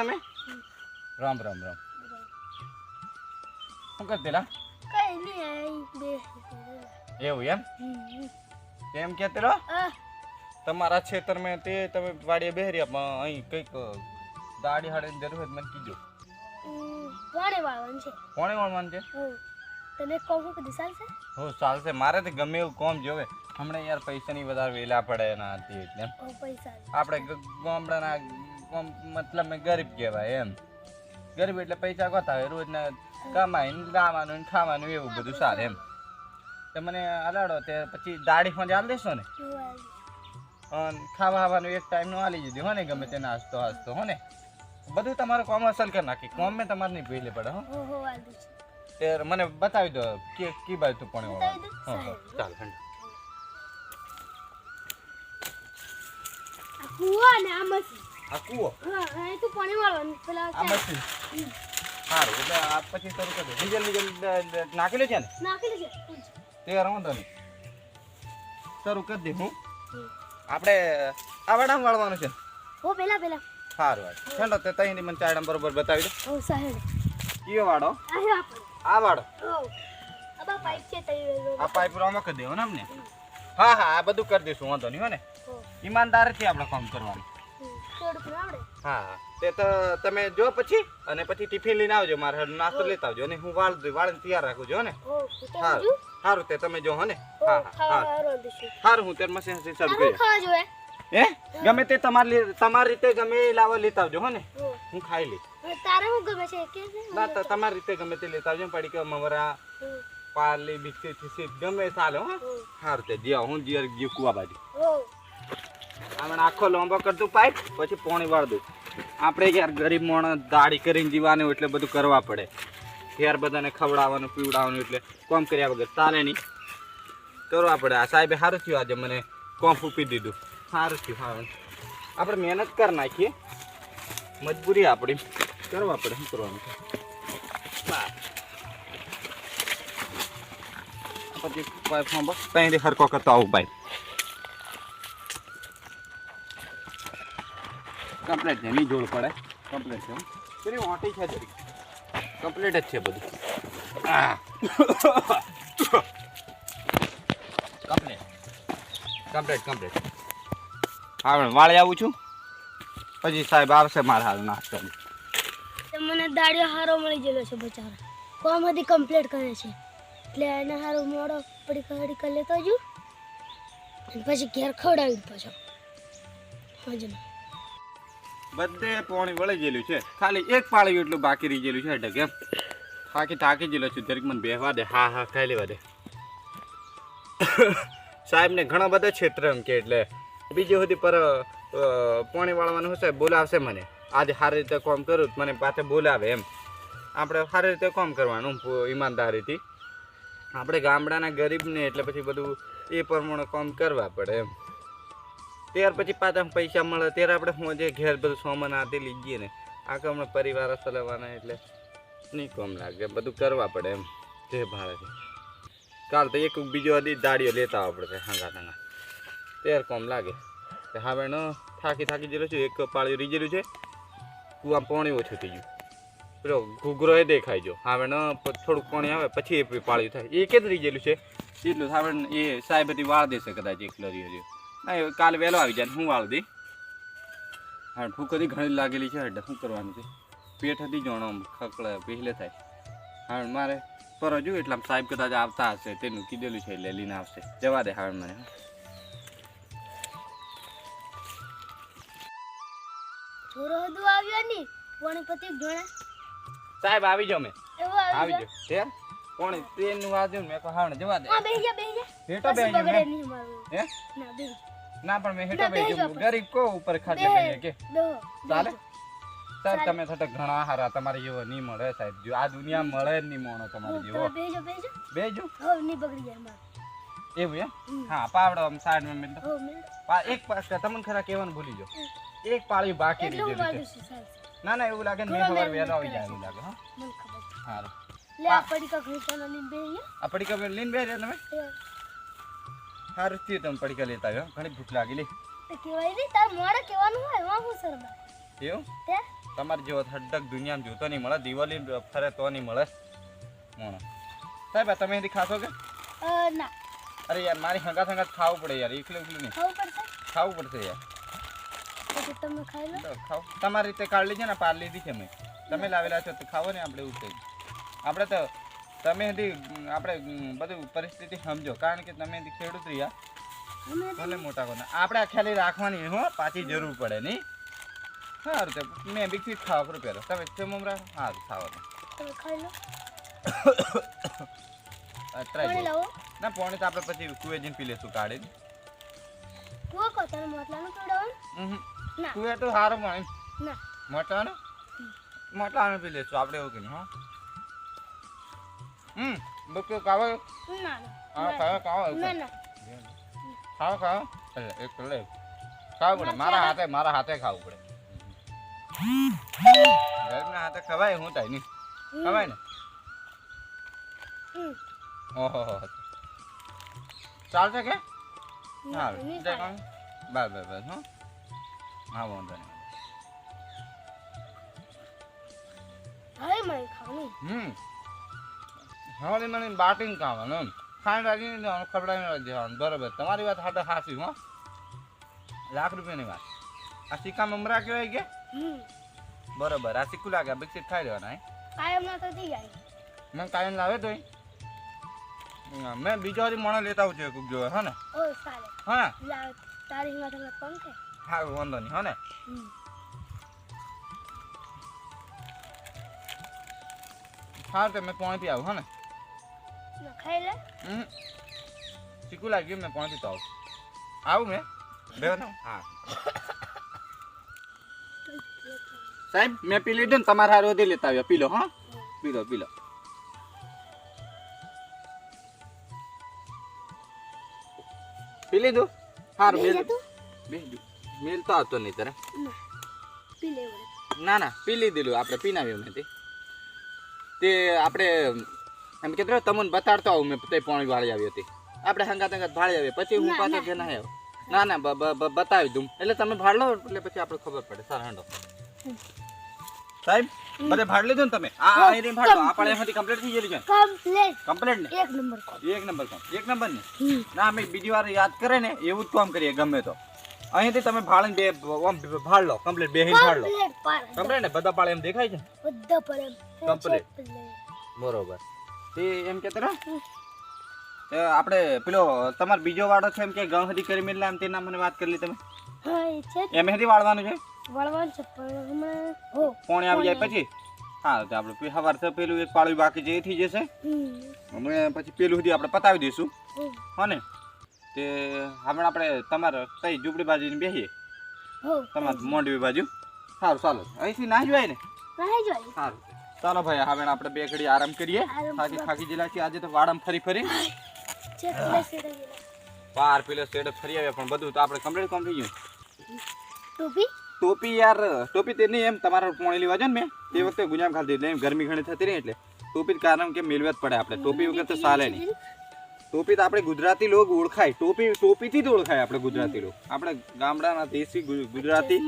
તમે? રામ રામ રામ. શું કઈ નહીં એવું એમ. એમ કે તમારા ખેતરમાં તે તમે વાડીએ બેહર્યા પણ અહીં કંઈક દાડી હાડીની જરૂર હોય મને કીધું કોણે વાળવાનું છે. કોણે વાળવાનું છે? હો તને કહું છું કે દિશાલ છે હું ચાલશે. મારે તો ગમે એવું કોમ જોવે હમણાં યાર પૈસાની વધારે વેલા પડે એના હતી એટલે પૈસા આપણે ગામડાના ગામ- મતલબ મેં ગરીબ કહેવાય એમ. ગરીબ એટલે પૈસા કોતા હોય? રોજના કમાઈને લાવવાનું ને ખાવાનું એવું બધું સારું એમ. તો મને અલાડો તે પછી દાઢી ફોન આલી દેશો ને? ખાવા ખાવાનું એક ટાઈમનું આલી દીધું હો ને? ગમે તે નાસ્તો હાસ્તો હો ને? બધું તમારું કોમ અસલ કરી નાખી. કોમ મેં તમારે નહીં પહેલે પડે હો. તે મને બતાવી દો કે કી બાજુ તું પણ ચાલ કૂવો ને આ મશીન આ કૂવો હા એ તો પાણી વાળવાનું. પેલા આ મશીન સારું એટલે આ પછી શરૂ કરી ડીઝલ ડીઝલ નાખેલું છે ને? નાખેલું છે. તે વાંધો નહીં. શરૂ કરી દે હું. આપણે આ વાડામાં વાળવાનું છે હો પેલા પેલા. સારું વાત ચાલો તે તઈની મને ચાડમ બરોબર બતાવી દો. ઓ સાહેબ. કયો વાડો? આ હે આ વાડો. અબા પાઇપ છે તઈ આ પાઇપ રોમાં કરી દેવો ને અમને? હા હા આ બધું કરી દઈશું વાંધો નહીં હો ને? ઈમાનદાર છે આપણે કામ કરવાનું. આવડે. હા તે તો તમે જો પછી અને પછી ટિફિન લઈને આવજો. મારે નાસ્તો લેતા આવજો. અને હું વાળ વાળીને તૈયાર રાખું છું ને? સારું સારું તે તમે જો હો ને? હા હા સારું હું ત્યારે મશીન તારું કરી હે. ગમે તે તમારી તમારી રીતે ગમે એ લાવવા લેતા આવજો હો ને? હું. ખાઈ લઈશ. તારે શું ગમે છે? કે ના તમારી રીતે ગમે તે લેતા આવજો પડી કે મમરા પાલી પાર્લી બિસ્કિટ ગમે ચાલે હો. સારું તે જ્યાં હું જીયર ગયું કુવા બાજુ. હો આમણે આખો લાંબો કરતું પાઇપ પછી પોણી વાળ દઉં. આપણે યાર ગરીબ માણસ દાઢી કરીને જીવાનું એટલે બધું કરવા પડે. ઘેર બધાને ખવડાવવાનું, પીવડાવવાનું એટલે કોમ કર્યા વગર ચાલે નહીં. કરવા પડે. આ સાહેબે સારું થયું આજે મને કોમ ફૂપી દીધું. સારું થયું સારું આપણે મહેનત કરી નાખીએ. મજબૂરી આપણી. કરવા પડે, શું કરવાનું. પછી પાઇપ ત્યાંથી હરકો કરતો આવું પાઇપ કમ્પ્લેટ છે. નહીં જોડ પડે. કમ્પ્લીટ છે. પેલી ઓટી છે જરી કમ્પ્લેટ જ છે બધું. કમ્પ્લીટ કમ્પ્લીટ કમ્પ્લેટ હા હવે વાળે આવું છું. પછી સાહેબ આવશે મારા હાલ નાસ્તો મને દાડિયો હારો મળી ગયેલો છે બચારો કોમ બધી કમ્પ્લીટ કરે છે? એટલે એને હારો મોડો પડી કડી કરી લેતો હજુ પછી ઘેર ખવડાવી પાછો. હજુ બધે પોણી વળી ગયેલું છે. ખાલી એક પાળી એટલું બાકી રહી ગયેલું છે કેમ થાકી થાકી ગયેલો છું દરેક મને બેહવા દે. હા હા, ખાઈ લેવા દે. સાહેબને ઘણા બધા ક્ષેત્ર એમ કે એટલે બીજી સુધી પર પાણી પોણી વાળવાનું હશે, બોલાવશે મને. આજે સારી રીતે કામ કરું મને પાસે બોલાવે એમ. આપણે સારી રીતે કામ કરવાનું ઈમાનદારીથી. આપણે ગામડાના ગરીબને એટલે પછી બધું એ પ્રમાણે કામ કરવા પડે એમ. ત્યાર પછી પાછા પૈસા મળે. ત્યારે આપણે હું જે ઘેર બધું સામાન લઈ જઈએ ને આખા હમણાં પરિવાર ચલાવવાના એટલે નહીં કોમ લાગે. બધું કરવા પડે એમ. જે ભાડે છે. કાલ તો એક બીજો અધી દાડીઓ લેતા આવવા હાંગા હંગા ત્યાર કોમ લાગે. તે હવે ન થાકી થાકી જેલો છું, એક પાળ્યું રીજેલું છે. કુવા પાણી ઓછું થઈ ગયું. પેલો ઘૂઘરો એ દેખાય જો હવે ન થોડુંક પાણી આવે, પછી એ પાળ્યું થાય. એ કેટલું રીજેલું છે? એટલું હવે એ સાહેબ વાળ દેશે કદાચ એકલો રહ્યો રહ્યો ના એ કાલે વહેલો આવી જાય ને હું વાળ દઈ હા ઠુકરી ઘણી લાગેલી છે એટલે શું કરવાનું છે? પેટ હતી જોણો ખકડે પહેલે થાય. હા મારે પર હજુ એટલે આમ સાહેબ કદાચ આવતા હશે તેનું કીધેલું છે એટલે લઈને આવશે. જવા દે હવે મને. થોડો હદુ આવ્યો નહીં કોણે પતિ જોણે સાહેબ આવી જાઓ મેં. એવો આવી આવી જાઓ. તેર કોણ તેનું વાજ્યું ને મેં કહું હા જવા દે. હા બેહી જા બેહી જા. હેઠો પછી બેહી બગડે જાઉં નહીં મારું હે? ના બેહી ના પણ મેં હેઠો ભાઈ બેહી બેહી ગરીબ કો ઉપર ખાજે બેહી. કે? ચાલે? સાહેબ તમે થતા ઘણા હારા તમારે જેવો નહીં મળે સાહેબ. જો આ દુનિયા મળે જ નહીં મોણો તમારે જેવો. બેજો બેજો. બેજો? હો નહીં બગડી જાય મારું. એવું એમ? હા પાવડો આમ સાઈડમાં માં હો પા એક પાસ તમને ખરા કેવાનું ભૂલી જાઓ એક પાળી બાકી એટલે રહી ચાલશે ના ના એવું લાગે મેં ખબર વેલા આવી જાય એવું લાગે હા. સારું લે આ પડી કા ઘૂંટાનો લઈને બેહી જા. આ પડીકા બે લઈને બે તમે. એ, સારું થયું તમે પડીકા લેતા આવ્યો. ઘણી ભૂખ લાગી કેવાય રે તાર મોડે કહેવાનું હોય એમાં હું શરમા એવું? તે તમારે જેવો હડક દુનિયામાં જોતો નહીં મળે દિવાળી ફરે તો નહીં મળે. મોણો. સાહેબ તમે એથી ખાશો કે? ના. અરે યાર મારી હંગાત હંગાત ખાવું પડે યાર એકલું એકલું નહીં. ખાવું પડશે? ખાવું પડશે યાર. તમે ખાઈ લો. ખાવ. તમારી રીતે કાઢ લીધી ને પાર લીધી છે મેં. તમે લાવેલા છો તો ખાવો ને આપણે એવું આપણે તો તમે આપણે બધું પરિસ્થિતિ સમજો. કારણ કે તમે ખેડૂત રહ્યા. ભલે મોટા કોને. આપણે આ ખ્યાલી રાખવાની હો પાછી જરૂર પડે નહીં? સારું તે મેં બિસ્કીટ ખાવા કરું પહેલો તમે છે મમરા? સારું ખાવાનું. ખાઈ લો. ટ્રાય ના પોણી તો આપણે પછી કુએ જઈને પી લેશું કાઢીને. તને મોટલાનું ના. કુએ તો સારું પાણી. ના. મોટાનું? પી લેશું આપણે એવું કહીને હા. હમ બુકે કાવો ના હા ખાઓ ખાઓ ના ના. એટલે એક લે. ખાવું પડે મારા હાથે મારા હાથે ખાવું પડે. હાથે ખવાય હું થાય નહીં. ખવાય ને. ઓહો ચાલશે કે? હા બાય બાય બાય હો. હા વાંધો નહીં. હવે મને ખાવાનું હમ. હવે મને બાટીને કાવાનું એમ. ખાંડ રાખીને દેવાનું ખવડાવીને દેવાનું. બરોબર. તમારી વાત હાથે હાસી હો. લાખ રૂપિયાની વાત. આ સિક્કા મમરા કહેવાય કે? બરાબર. આ સિક્કું લાગે. બિસ્કિટ ખાઈ લેવાના કાયમ તો થઈ જાય. મેં કાયમ લાવે તો મેં બીજો હજી મોણો લેતા આવું છું કોક જોવે હા ને? હા તારી હિંમત કોણ છે હા વાંધો નહીં હા ને? સારું તો મેં પાણી પી આવું હા ના? ખાઈ લે. હમ. સિક્કું લાગ્યું મેં પાણી પીતો આવું મેં? બે હા. સાહેબ મેં પી લીધું ને તમારે હારું વધી લેતા આવ્યો. પી લો હા. પી લો પી લો. પી લીધું? બે મેલ મેલ તો આવતો નહીં તારે. ના. ના પી લીધેલું. આપણે પીનાવ્યું નથી. તે આપણે એમ કે તમને બતાડતો આવું. મેં તે પાણી વાળી આવી હતી. આપણે હંગાત હંગાત ભાળી આવી પછી હું પાછો ના. ના આવ્યો. ના ના બતાવી દઉં. એટલે તમે ભાડ લો એટલે પછી આપણે ખબર પડે. સારા હાંડો. સાહેબ બધે ભાડ લીધું ને તમે? આ આ એરી ભાડ લો. આપણે એમાંથી કમ્પ્લીટ. થઈ ગયેલી છે કમ્પ્લીટ. કમ્પ્લીટ ને? એક નંબર એક નંબર એક નંબર ને? ના અમે બીજી વાર યાદ કરે ને એવું જ કામ કરીએ ગમે તો. અહીંથી તમે ભાડ બે ઓમ ભાડ લો કમ્પ્લીટ. બે ભાડ લો. કમ્પ્લેટ કમ્પ્લીટ ને? બધા પાળે એમ દેખાય છે બધા એમ. Complete. બરોબર. તે એમ કે રહો એ આપણે પેલો તમારો બીજો વાળો છે એમ કે ગં કરી મેલા એમ તેના મને વાત કરી તમે. હા એ છે એમ વાળવાનું છે? વાળવાનું છે પણ હમણાં હો પોણે આવી જાય પછી? હા તો આપણે સવાર તો પેલું એક પાળું બાકી જે થઈ જશે. હમણાં પછી પેલું સુધી આપણે પતાવી દઈશું. હોને હો ને? તે હમણાં આપણે તમારે કઈ ઝૂંપડી બાજુ બેસીએ તમારે મોંડવી બાજુ? સારું ચાલો અહીંથી ના જવાય ને? ના જોઈએ સારું. ચાલો ભાઈ હવે આપણે બે ઘડી આરામ કરીએ. થાકી થાકી જેલા આજે તો વાડામાં ફરી ફરી. બાર પેલો સેડ ફરી આવ્યા પણ બધું તો આપણે કમ્પ્લીટ કોમ થઈ ગયું ટોપી? ટોપી યાર ટોપી તે નહીં એમ તમારા પોણી લેવા જાય ને મેં. તે વખતે ગુજામ ખાલી એટલે એમ ગરમી ઘણી થતી રહી એટલે. ટોપી કારણ કે મેળવા જ પડે આપણે. ટોપી વગર તો ચાલે નહીં. ટોપી તો આપણે ગુજરાતી લોકો ઓળખાય. ટોપી ટોપીથી જ ઓળખાય આપણે ગુજરાતી લોકો. આપણે ગામડાના દેશી ગુજરાતી.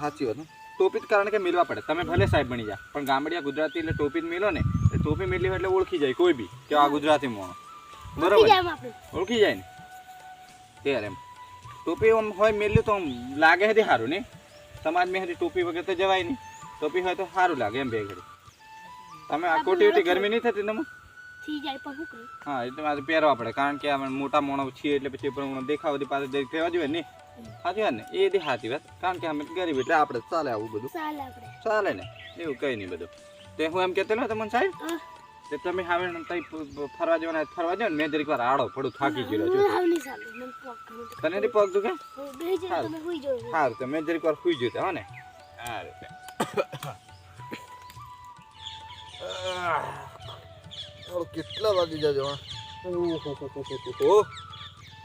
સાચી વાત. ટોપી જ કારણ કે મેળવા પડે. તમે ભલે સાહેબ બની જા પણ ગામડિયા ગુજરાતી એટલે ટોપી જ મેળો ને એટલે ટોપી મેળવી એટલે ઓળખી જાય કોઈ બી કે આ ગુજરાતી મોણો. બરોબર ઓળખી જાય ને? ત્યારે એમ. ટોપી આમ હોય મેલ્યું તો આમ લાગે હતી સારું નહીં સમાજ મેં હતી ટોપી વગર તો જવાય નહીં. ટોપી હોય તો સારું લાગે એમ બે ઘડી. તમે આ કોટી વટી ગરમી નહીં થતી તમે થઈ જાય પણ શું હા એટલે મારે પહેરવા પડે કારણ કે આ મોટા મોણો છીએ એટલે પછી પણ દેખાવ પાસે જઈ કહેવા જોઈએ ને? સાચી વાત ને? એ દી સાચી વાત. કારણ કે અમે ગરીબ એટલે આપણે ચાલે આવું બધું. ચાલે આપણે. ચાલે ને? એવું કઈ નહીં બધું. તે હું એમ કહેતો ને મને સાહેબ. તે તમે હવે ફરવા જવાના ફરવા જાવ ને મેં જરીક વાર આડો પડું થાકી ગયો છું. તને રી પગ દુખે? સારું. તો મેં જરીક વાર સુઈ જતો હો ને? સારું કેટલા વાગી જજો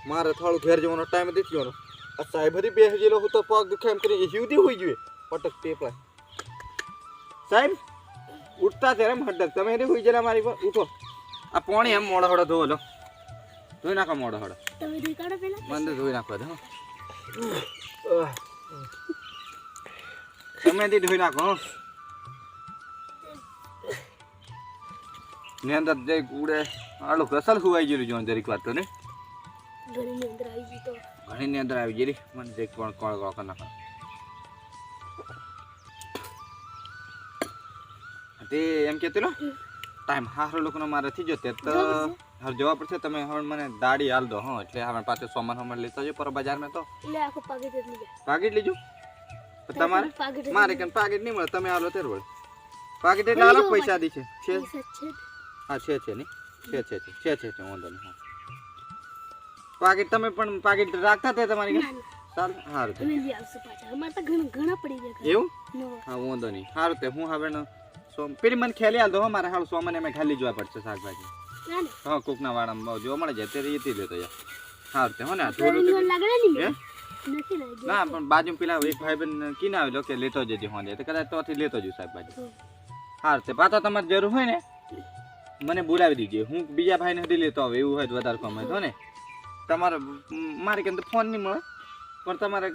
મારે થોડું ઘેર જવાનો ટાઈમ દીધી થયો આ સાહેબ હરી બેસી ગયેલો હું તો પગ દુખે એમ કરી હિવતી હોઈ જોઈએ પટક પેપલા સાહેબ ઉઠતા ત્યારે હડક તમે હરી હોઈ ગયેલા મારી પર? ઉઠો. આ પોણી એમ મોડા હોડા ધોવો લો. ધોઈ નાખો મોડા હોડા. તમે ધોઈ કાઢો પેલા? બંધ ધોઈ નાખવા દો તમે દી ધોઈ નાખો. ની અંદર જે ઉડે આલું કસલ હુવાઈ ગયેલું જો જરીક વાત તો ને? ઘરની અંદર આવી ગઈ તો. ઘણી ની અંદર આવી જઈ મને જે કોણ કોણ કોણ કોણ નાખો તે એમ કહેતો ટાઈમ હારો લોકોનો મારે થઈ જતો તો હવે જવા પડશે તમે હવે મને દાડી હાલ દો હા. એટલે હવે પાછો સોમાન સોમવાર લેતા જો પર બજારમાં તો. પાકેટ લેજો તમારે? મારે કેમ પાકીટ નહીં મળે તમે આલો તેર વળે. પાકીટ એટલે અલગ પૈસા દી છે? છે છે હા છે છે નહીં? છે છે છે છે છે છે વાંધો નહીં હા. પાકીટ તમે પણ પાકીટ રાખતા હતા તમારી? સારું અમારે તો ઘણા ઘણા પડી ગયા એવું? હા વાંધો નહીં. સારું તે હું હવે સો પેલી મને ખેલી હાલ હો, મારે હાલ સોમને મેં ખાલી જોવા પડશે શાકભાજી. હા કોકના વાળામાં જોવા મળે છે ત્યારે એથી લેતો જા સારું તે હો ને થોડું ને? હે? પણ બાજુ પેલા એક ભાઈ બેન કીને આવેલો કે લેતો જજે હોંજે તો કદાચ તોથી લેતો જઉં શાકભાજી. સારું તે પાછા તમારે જરૂર હોય ને મને બોલાવી દીજે. હું બીજા ભાઈને નથી લેતો આવે એવું હોય વધારે કામ હોય તો ને. તમારે મારે કેમ તો ફોન નહીં મળે. પણ તમારે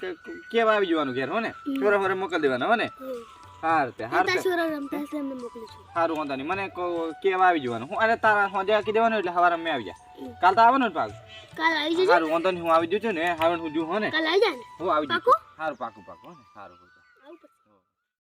કેવા આવી જવાનું ઘેર હો ને? ચોરા ફોરે મોકલી દેવાના હો ને? હમ. સારું તે સારું છોરા વાંધો નહીં મને કેવા આવી જવાનું. હું અરે તારા હોજે આકી દેવાનું એટલે સવારે મેં આવી જા. કાલ તો આવવાનું પાક? કાલ આવી જજો. સારું વાંધો નહીં હું આવી જઉં છું ને. હવે હું હો ને? કાલ આવી જા હું આવી જઉં પાકું? સારું પાકું પાકું હો ને? સારું